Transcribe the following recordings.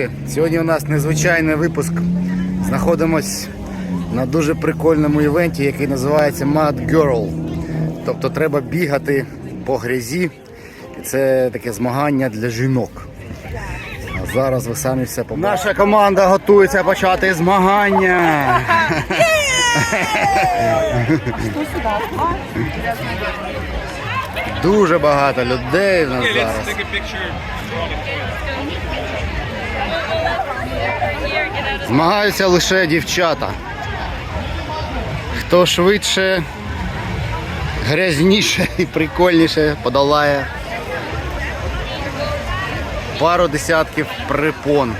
Друзі, сьогодні у нас незвичайний випуск. Знаходимось на дуже прикольному івенті, який називається Mud Girl. Тобто треба бігати по грязі. І Це таке змагання для жінок. А зараз ви самі все побачите. Наша команда готується почати змагання. Дуже багато людей в нас зараз. Змагаються лише дівчата. Хто швидше, грязніше і прикольніше подолає пару десятків припон.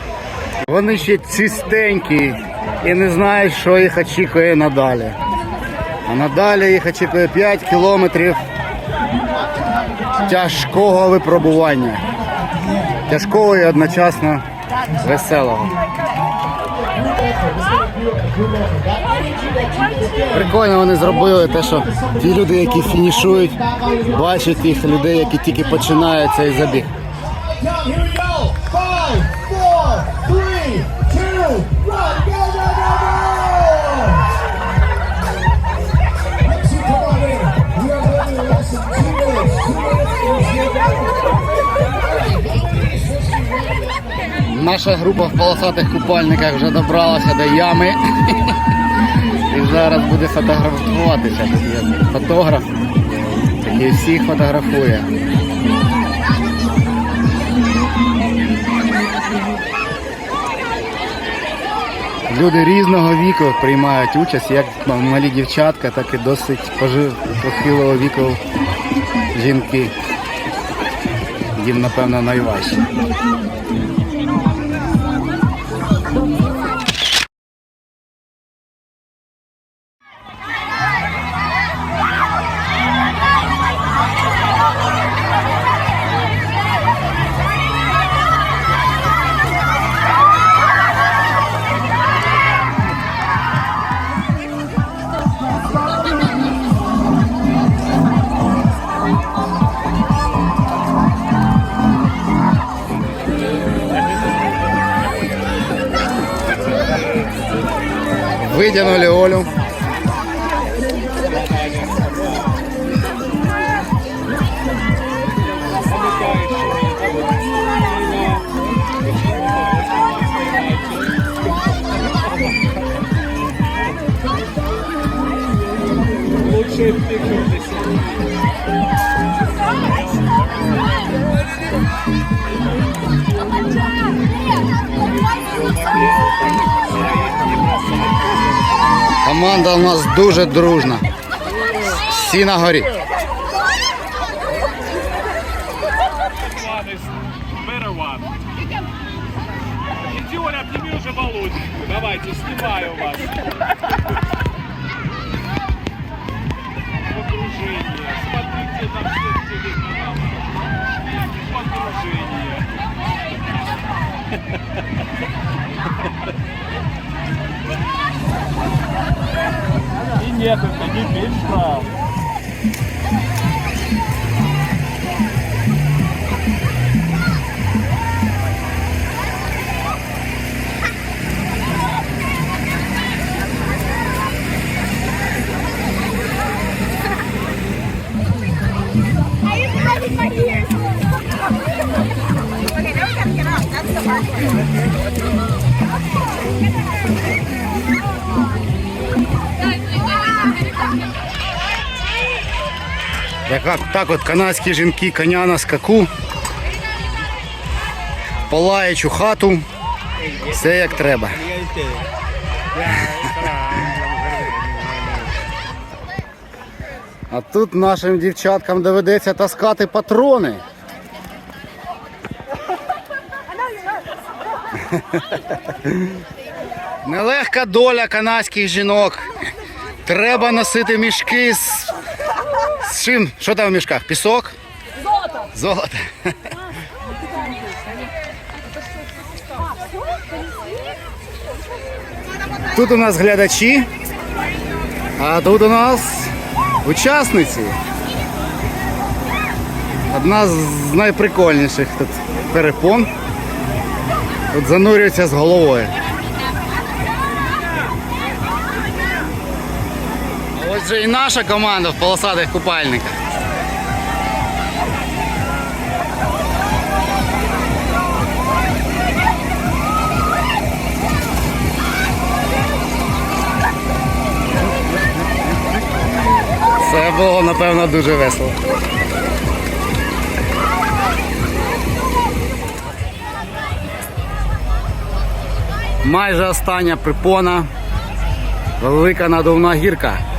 Вони ще чистенькі і не знають, що їх очікує надалі. А надалі їх очікує 5 кілометрів тяжкого випробування. Тяжкого і одночасно веселого. Прикольно вони зробили те, що ті люди, які фінішують, бачать тих людей, які тільки починають цей забіг. Наша група в полосатих купальниках вже добралася до ями. І зараз буде фотографуватися. Фотограф, який всіх фотографує. Люди різного віку приймають участь, як малі дівчатка, так і досить пожи- похилого віку жінки. Їм, напевно, найважче. Выдянули Олю. Лучшие пикники. Thank you. Команда у нас дуже дружна. Всі на горі. One. Обними уже Володеньку. Давайте, снимаю вас. Погружение. Смотрите на все телеканалы. Погружение. You grabbing my ears? Okay, now we gotta get up. That's the part. Яка так от канадські жінки коня на скаку. Палаючу хату. Все як треба. А тут нашим дівчаткам доведеться таскати патрони. Нелегка доля канадських жінок. Треба носити мішки з з чим? Що там в мішках? Пісок? Золото. Золото. Тут у нас глядачі, а тут у нас учасниці. Одна з найприкольніших тут перепон. Тут занурюється з головою. Ось же і наша команда в полосатих купальниках. Це було, напевно, дуже весело. Майже остання припона. Велика надувна гірка.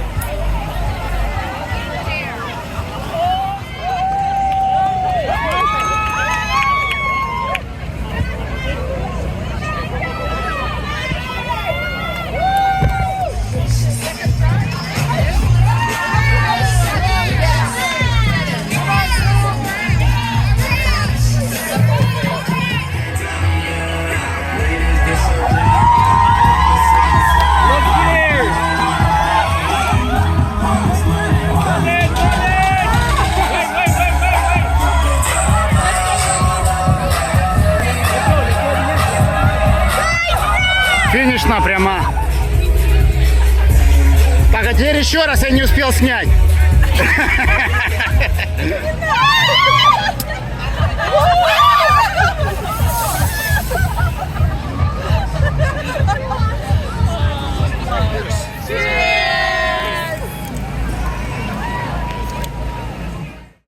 Финишна пряма. Так, а теперь еще раз я не успел снять.